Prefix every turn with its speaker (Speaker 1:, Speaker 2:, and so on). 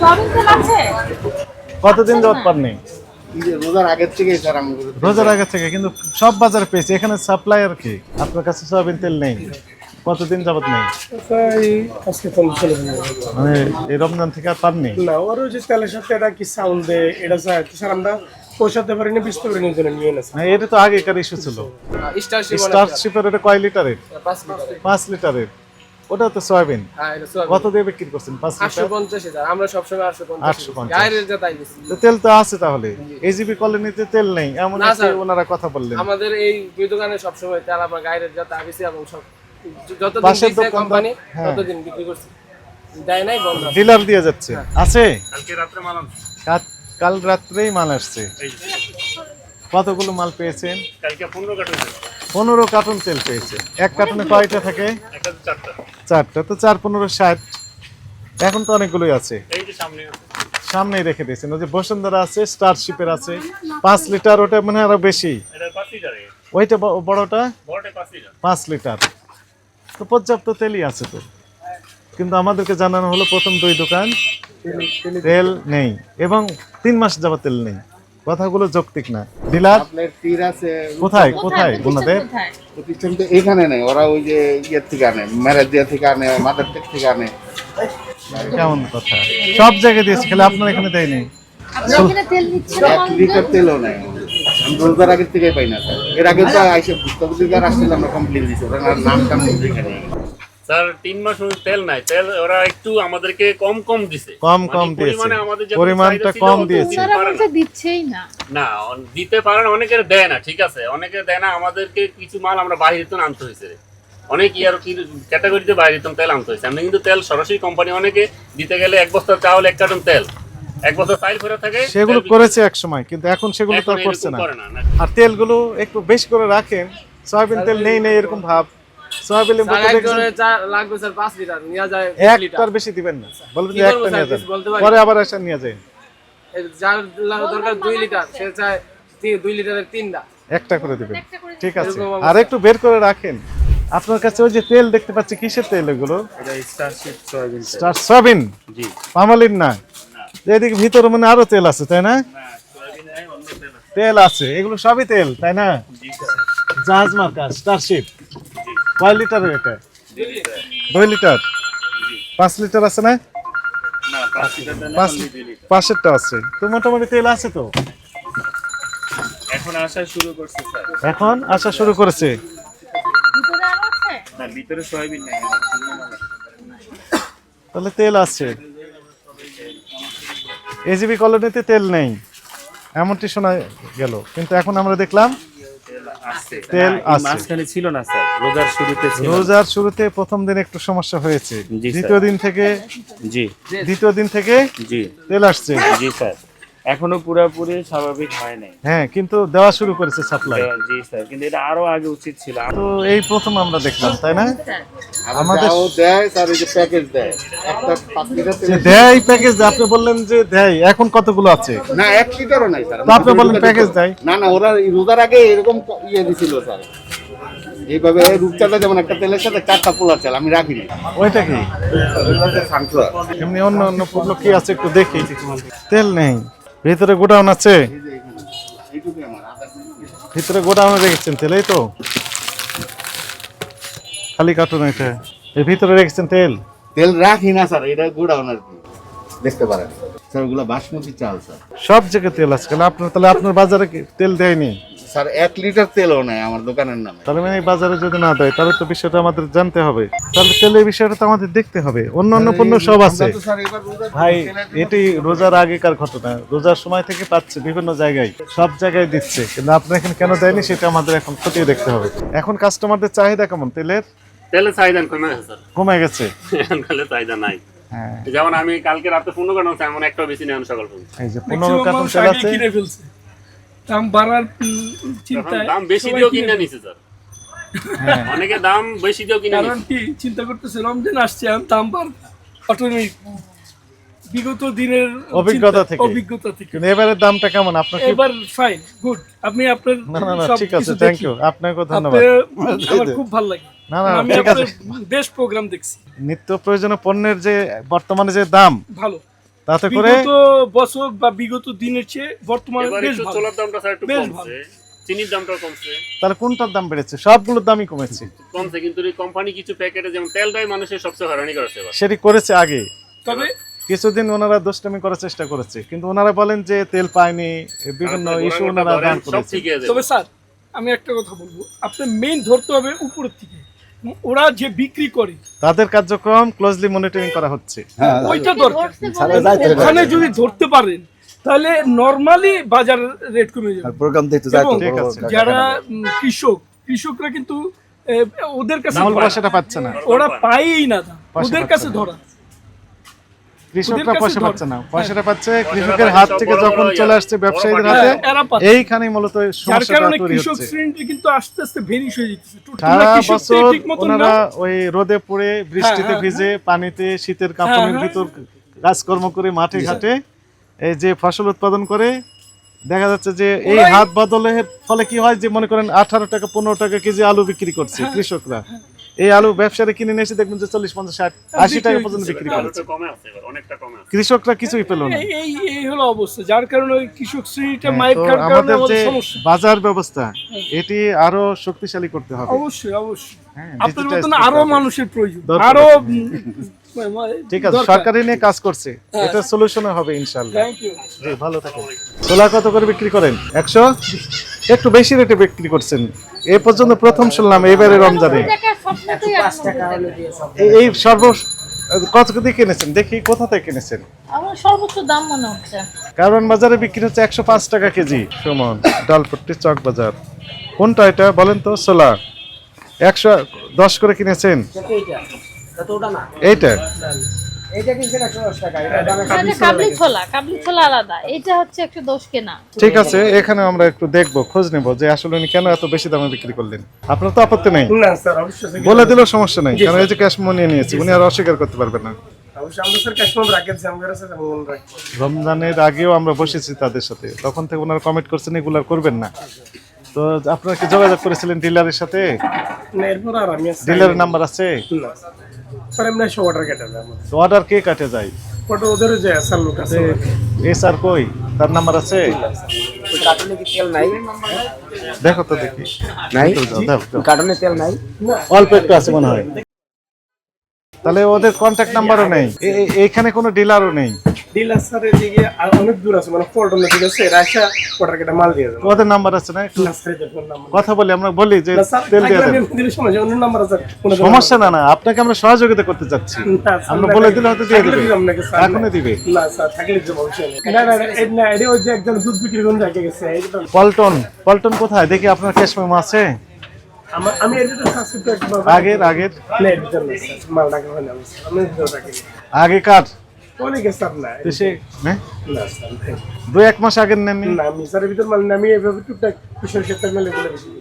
Speaker 1: Soybean তেল আছে?
Speaker 2: কতদিন যাবত পাননি
Speaker 3: এই রোজার আগের আমি
Speaker 2: রোজার আগে থেকে কিন্তু সব বাজারে পেয়েছি। এখানে সাপ্লায়ার কি? আপনার কাছে সয়াবিন তেল নেই। কতদিন যাবত নেই। মানে এই রমজান থেকে আর পাননি?
Speaker 4: না ওর ওই যে তেলের সাথে এটা কি সাউন্ড দেয় এটা স্যার আমরা পোষাতে পারিনি বুঝতে পারিনি জন্য নিয়ে না
Speaker 2: না এটা তো আগেকার ইস্যু ছিল। স্টারশিপের এটা কয় লিটারের?
Speaker 5: পাঁচ
Speaker 2: লিটারের। ওটা তো সয়াবিন।
Speaker 5: হ্যাঁ এটা সোয়াবিন।
Speaker 2: কত দিয়ে বিক্রি করছেন? পাঁচ
Speaker 5: আটশো
Speaker 2: লিটার
Speaker 5: পঞ্চাশ হাজার। আমরা সবসময় আটশো পঞ্চাশ
Speaker 2: 850
Speaker 5: গায়ের যা তাই বেশি
Speaker 2: তো তেল তো আছে তাহলে। এজিবি কলোনিতে তেল নেই। এমন। ওনারা কথা বললেন।
Speaker 5: আমাদের এই দুই দোকানে সবসময় তেল গায়ের যা এবং সব যতদিন কোম্পানি
Speaker 2: হ্যাঁ।
Speaker 5: ততদিন বিক্রি করছি। দেয় নাই বন্ধ
Speaker 2: ডিলার দিয়ে যাচ্ছে।
Speaker 5: হ্যাঁ।
Speaker 2: কাল- কাল রাত্রেই মাল আসছে। কতগুলো মাল পেয়েছেন? পনেরো কার্টুন তেল পেয়েছে। এক কার্টুনে কয়টা থাকে? চারটা। তো চার, পনেরো, ষাট। এখন তো অনেকগুলোই আছে। সামনেই রেখে দিয়েছেন। ওই যে বসুন্ধরা আছে স্টারশিপের আছে। পাঁচ লিটার, ওটা মানে আরও বেশি। ওইটা বড়টা? পাঁচ লিটার। তো পর্যাপ্ত তেলই আছে তো। কিন্তু আমাদেরকে জানানো হলো প্রথম দুই দোকান। তেল নেই। এবং তিন মাস যাবত তেল নেই। কথাগুলো যৌক্তিক না। ডিলার
Speaker 3: আপনার তীর আছে
Speaker 2: কোথায়? কোথায়? ওনাদের
Speaker 3: প্রতিষ্ঠান তো এখানে নেই ওরা ওই যে ইয়ের থেকে আনে ম্যারেজ দিয়া থেকে আনে মাদার টেক থেকে আনে।
Speaker 2: কেমন কথা? সব জায়গায় দিয়েছে খালি আপনার এখানে দেয়নি।
Speaker 3: এক লিটার তেলও নেই। আমি আগের থেকে পাই না। এর আগে তো আইসে আসছিল আমরা কমপ্লেন দিচ্ছি ওরা নাম টাম
Speaker 6: স্যার তিন মাস হলো তেল নাই। তেল ওরা একটু আমাদেরকে কম কম দিছে।
Speaker 2: কম
Speaker 6: মানে
Speaker 2: কম দিয়েছে।
Speaker 6: আমাদের
Speaker 2: পরিমাণটা কম দিয়েছে।
Speaker 1: দিচ্ছেই না।
Speaker 6: না দিতে পারে না অনেকের দেয় না ঠিক আছে। অনেকে দেয় না আমাদেরকে কিছু মাল আমরা বাইরে তো আনতে হয়েছে অনেক ইয়ার কি ক্যাটাগরিতে বাইরে তো তেল আনতে হয়েছে। আমরা কিন্তু তেল সরাসরি কোম্পানি অনেকে দিতে গেলে এক বস্তা চাউল এক কার্টন তেল এক বস্তা চাইল ফেরত থাকে
Speaker 2: সেগুলো করেছে এক সময় কিন্তু এখন সেগুলো তো করছে না।
Speaker 6: করে না না।
Speaker 2: আর তেলগুলো একটু বেশি করে রাখেন সয়াবিন তেল নেই নেই এরকম ভাব। সয়াবিন
Speaker 5: লাগবে স্যার লিটার যায়
Speaker 2: একটার বেশি দিবেন না। বলবেন যে একটা নিয়ে যান।
Speaker 5: পারি?
Speaker 2: আবার এসে নিয়ে
Speaker 5: এই যার দরকার দুই লিটার সে চায় লিটারের তিনটা।
Speaker 2: একটা করে দিবেন। ঠিক আছে। আর একটু বের করে রাখেন। আপনার কাছে ওই যে তেল দেখতে পাচ্ছি কিসের তেল এগুলো? স্টার সয়াবিন পামালিন না? এদিকে ভিতরে মানে আরও তেল আছে তাই না? তেল আছে। এগুলো সবই তেল তাই না? জাহাজ মার্কা স্টারশিপ কয় লিটারের এটা? দুই লিটার? পাঁচ লিটার আছে না? পাঁচ পাঁচেরটা আছে। তো মোটামুটি তেল আছে তো?
Speaker 6: এখন আসা শুরু করছে
Speaker 2: এখন আসা শুরু করেছে?
Speaker 1: ভিতরে
Speaker 6: সয়াবিন নাই।
Speaker 2: তাহলে তেল আছে। এজিবি কলোনিতে তেল নেই। এমনটি শোনা গেল। কিন্তু এখন আমরা দেখলাম তেল
Speaker 6: মাঝখানে ছিল না স্যার। রোজার শুরুতে ছিল
Speaker 2: রোজার শুরুতে প্রথম দিন একটু সমস্যা হয়েছে। দ্বিতীয় দিন থেকে
Speaker 6: জি।
Speaker 2: দ্বিতীয় দিন থেকে
Speaker 6: জি।
Speaker 2: তেল আসছে।
Speaker 6: জি স্যার। এখনও পুরোপুরি স্বাভাবিক হয় নাই।
Speaker 2: হ্যাঁ কিন্তু দেওয়া শুরু করেছে সাপ্লাই
Speaker 6: জি স্যার কিন্তু এটা আরও আগে উচিত ছিল।
Speaker 2: তো এই প্রথম আমরা দেখলাম তাই না?
Speaker 3: আমাদের দেয় স্যার এই যে প্যাকেজ দেয়। একটা পাঁচ লিটার
Speaker 2: যে
Speaker 3: তেল
Speaker 2: দেয় প্যাকেজ আপনি বললেন যে দেয় এখন কতগুলো আছে?
Speaker 3: না এক লিটারও নাই স্যার।
Speaker 2: আপনি বললেন প্যাকেজ দেয়।
Speaker 3: না না ওরা রোজার আগে এরকম ইয়ে দিছিল স্যার। এইভাবে রূপচাঁদা যেমন একটা তেলের সাথে চারটা পোলার চাল আমি রাখিনি
Speaker 2: ওইটা কি? এমনি অন্য অন্য পণ্য কি আছে একটু দেখি। তেল নেই। ভিতরে গোডাউন আছে। ভিতরে গোডাউনে রেখেছেন তেল এই তো? খালি কার্টুন এটা। এর ভিতরে রেখেছেন তেল?
Speaker 3: তেল রাখি না স্যার এটা গোডাউন আর কি। দেখতে পারেন। স্যার ওগুলো বাসমতি চাল স্যার।
Speaker 2: সব জায়গায় তেল আছে কেন আপনার তাহলে আপনার বাজারে তেল দেয়নি?
Speaker 3: স্যার এক লিটার তেলও নেই আমার দোকানের নামে।
Speaker 2: তাহলে মানে বাজারে যদি না দেয় তাহলে তো বিষয়টা আমাদের জানতে হবে। তাহলে তেলের বিষয়টা তো আমাদের দেখতে হবে। অন্য অন্য পণ্য সব আছে। ভাই এটি রোজার আগেকার ঘটনা। রোজার সময় থেকে পাচ্ছে বিভিন্ন জায়গায়। সব জায়গায় দিচ্ছে। কিন্তু আপনার এখানে কেন দেয়নি সেটা আমাদের এখন খতিয়ে দেখতে হবে। এখন কাস্টমারদের চাহিদা কেমন? তেলের?
Speaker 6: তেলের চাহিদা কমে গেছে স্যার।
Speaker 2: কমে গেছে?
Speaker 6: এখন চাহিদা নাই।
Speaker 2: হ্যাঁ।
Speaker 6: যেমন আমি কালকে রাতে পনেরো কারণ এমন একটাও বেশি নেই সকাল পর্যন্ত।
Speaker 2: এই যে পনেরো কার্টুন তেল আছে।
Speaker 4: কিনে ফেলছে। দাম বাড়ার চিন্তায়
Speaker 6: দাম বেশি দিয়েও
Speaker 4: কিনে
Speaker 6: নিছে স্যার। অনেকে দাম বেশি দিয়েও কিনে
Speaker 4: কারণ কি চিন্তা করতেছে রমজান আসছে দাম বাড়বে অটোমেটিক বিগত দিনের
Speaker 2: অভিজ্ঞতা থেকে।
Speaker 4: অভিজ্ঞতা থেকে।
Speaker 2: এবারের দামটা কেমন? আপনার
Speaker 4: এবার ফাইন গুড আপনি আপনার
Speaker 2: না না না ঠিক আছে থ্যাংক ইউ আপনাকে ধন্যবাদ।
Speaker 4: আমার খুব ভালো লাগে।
Speaker 2: না, না, ঠিক আছে।
Speaker 4: বেস্ট প্রোগ্রাম দেখছি।
Speaker 2: নিত্য প্রয়োজনীয় পণ্যের যে বর্তমানে যে দাম
Speaker 4: ভালো।
Speaker 2: তাতে করে
Speaker 4: বিগত বছর বা বিগত দিনের চেয়ে বর্তমানে বেশ ভালো।
Speaker 6: চোলার দামটা স্যার একটু কমছে। চিনির দামটাও কমছে।
Speaker 2: তাহলে কোনটার দাম বেড়েছে? সবগুলোর দামই কমেছে।
Speaker 6: কমছে কিন্তু এই কোম্পানি কিছু প্যাকেটে যেমন তেলটাই মানুষের সবচেয়ে হয়রানি করেছে
Speaker 2: সেটি করেছে আগে।
Speaker 4: তবে
Speaker 2: কিছুদিন ওনারা দুষ্টামি করার চেষ্টা করেছে। কিন্তু ওনারা বলেন যে তেল পায়নি বিভিন্ন ইস্যু ওনারা দান করেছে।
Speaker 4: তবে স্যার আমি একটা কথা বলব। আপনার মেইন ধরতে হবে উপরের থেকে ওরা যে বিক্রি করে।
Speaker 2: তাদের কার্যক্রম ক্লোজলি মনিটরিং করা হচ্ছে।
Speaker 4: ওইটা দরকার। ওখানে যদি ধরতে পারেন তাহলে নর্মালি বাজার রেট কমে যাবে।
Speaker 7: প্রোগ্রাম দেখতে
Speaker 4: এবং
Speaker 2: ঠিক আছে।
Speaker 4: যারা কৃষক কৃষকরা কিন্তু ওদের কাছে
Speaker 2: নামল পয়সাটা পাচ্ছে না।
Speaker 4: ওরা পাইই না। ওদের কাছে। ধরা।
Speaker 2: কৃষকরা পয়সা পাচ্ছে না। পয়সাটা পাচ্ছে কৃষকের হাত থেকে যখন চলে আসছে ব্যবসায়ীদের হাতে। এইখানেই মূলত সমস্যাটা তৈরি হচ্ছে।
Speaker 4: কিন্তু আস্তে আস্তে ভেনিশ হয়ে যেতেছে।
Speaker 2: সারা বছর ওনারা ওই রোদে পড়ে বৃষ্টিতে
Speaker 4: হ্যাঁ,
Speaker 2: ভিজে পানিতে শীতের কাঁপনের
Speaker 4: হ্যাঁ।
Speaker 2: ভিতর কাজকর্ম করে মাঠে ঘাটে এই যে ফসল উৎপাদন করে দেখা যাচ্ছে যে এই হাত বদলের ফলে কি হয় যে মনে করেন আঠারো টাকা পনেরো টাকা কেজি আলু বিক্রি করছে
Speaker 4: হ্যাঁ।
Speaker 2: কৃষকরা। এই আলু ব্যবসায়ীরা কিনে নিয়ে এসে দেখবেন যে চল্লিশ পঞ্চাশ ষাট আশি টাকা পর্যন্ত বিক্রি করেছে। কৃষকরা কিছুই পেল না।
Speaker 4: এই হলো অবস্থা যার কারণে ওই কৃষক শ্রেণীটা
Speaker 2: হ্যাঁ,
Speaker 4: মাইক
Speaker 2: আমাদের যে বাজার ব্যবস্থা এটি আরও শক্তিশালী করতে হবে।
Speaker 4: অবশ্যই অবশ্যই।
Speaker 2: হ্যাঁ,
Speaker 4: আপনার মতন
Speaker 2: আরও
Speaker 4: মানুষের প্রয়োজন।
Speaker 2: আরও ঠিক আছে সরকারি নিয়ে কাজ করছে এটা সলিউশন হবে ইনশাল্লাহ
Speaker 4: থ্যাংক ইউ
Speaker 2: জি ভালো থাকেন। ছোলা কত করে বিক্রি করেন? একশো? একটু বেশি রেটে বিক্রি করছেন। এ পর্যন্ত প্রথম শুনলাম এবারে রমজানে।
Speaker 1: টাকা
Speaker 2: এই সর্ব কত দিয়ে কিনেছেন? দেখি কোথা থেকে কিনেছেন?
Speaker 1: আমার সর্বোচ্চ দাম মনে হচ্ছে।
Speaker 2: কারণ বাজারে বিক্রি হচ্ছে একশো পাঁচ টাকা কেজি। সুমন ডালপট্টি চক বাজার। কোনটা এটা বলেন তো? সোলা। একশো দশ করে কিনেছেন? এইটা?
Speaker 1: এটা কাবলি ছোলা কাবলি ছোলা আলাদা এটা হচ্ছে একশো দশ কেনা।
Speaker 2: ঠিক আছে এখানে আমরা একটু দেখব খোঁজ নেব যে আসলে উনি কেন এত বেশি দামে বিক্রি করলেন। আপনার তো আপত্তি নেই।
Speaker 4: না স্যার অবশ্যই
Speaker 2: বলে দিলেও সমস্যা নেই কারণ এই যে ক্যাশ মনিয়ে নিয়েছি উনি আর অস্বীকার করতে পারবেন না। রমজানের আগেও আমরা বসেছি তাদের সাথে তখন থেকে ওনারা কমেন্ট করছেন এগুলো করবেন না। তো আপনারা কি যোগাযোগ করেছিলেন ডিলারের সাথে? ডিলারের নাম্বার আছে?
Speaker 4: অর্ডার কেটে
Speaker 2: অর্ডার কে কাটে যায়
Speaker 4: ফটো ওদের যে স্যার লোক আছে?
Speaker 2: এস আর কই তার নাম্বার আছে
Speaker 5: কার্টনে কি তেল নাই
Speaker 2: দেখো তো দেখি
Speaker 5: নাই। কার্টনে তেল নাই
Speaker 2: অল্প একটু আছে মনে হয় তাহলে ওদের কন্ট্যাক্ট নাম্বারও নেই এইখানে কোনো ডিলারও নেই
Speaker 4: অনেক দূর আছে মানে পল্টনে ঠিক আছে এরা এসে কেটে মাল দিয়ে দেবে
Speaker 2: ওদের নাম্বার আছে না কথা বলি আমরা বলি যে তেল দিয়ে
Speaker 4: সমস্যা অন্য নাম্বার আছে
Speaker 2: সমস্যা না না আপনাকে আমরা সহযোগিতা করতে চাচ্ছি।
Speaker 4: না,
Speaker 2: আমরা বলে দিলে হয়তো দিয়ে
Speaker 4: থাকলে
Speaker 2: দিবে।
Speaker 4: দিলাম নাকি, স্যার,
Speaker 2: এখনই দিবে।
Speaker 4: না স্যার থাকলে দিব না। না না না, এই- না এটা ওই যে একজন দুধ বিক্রি করে রেখে গেছে
Speaker 2: পল্টন পল্টন কোথায়? দেখি আপনার ক্যাশ মেমো আছে। আগের আগের। আগেকার
Speaker 4: অনেকে
Speaker 2: তো সে হ্যাঁ
Speaker 4: না।
Speaker 2: দু এক মাস আগের নামি
Speaker 4: না মিসারের স্যারের ভিতর মাল নামি এভাবে টুকটাক কিশোর ক্ষেত্রে মেলে বলে বেশি।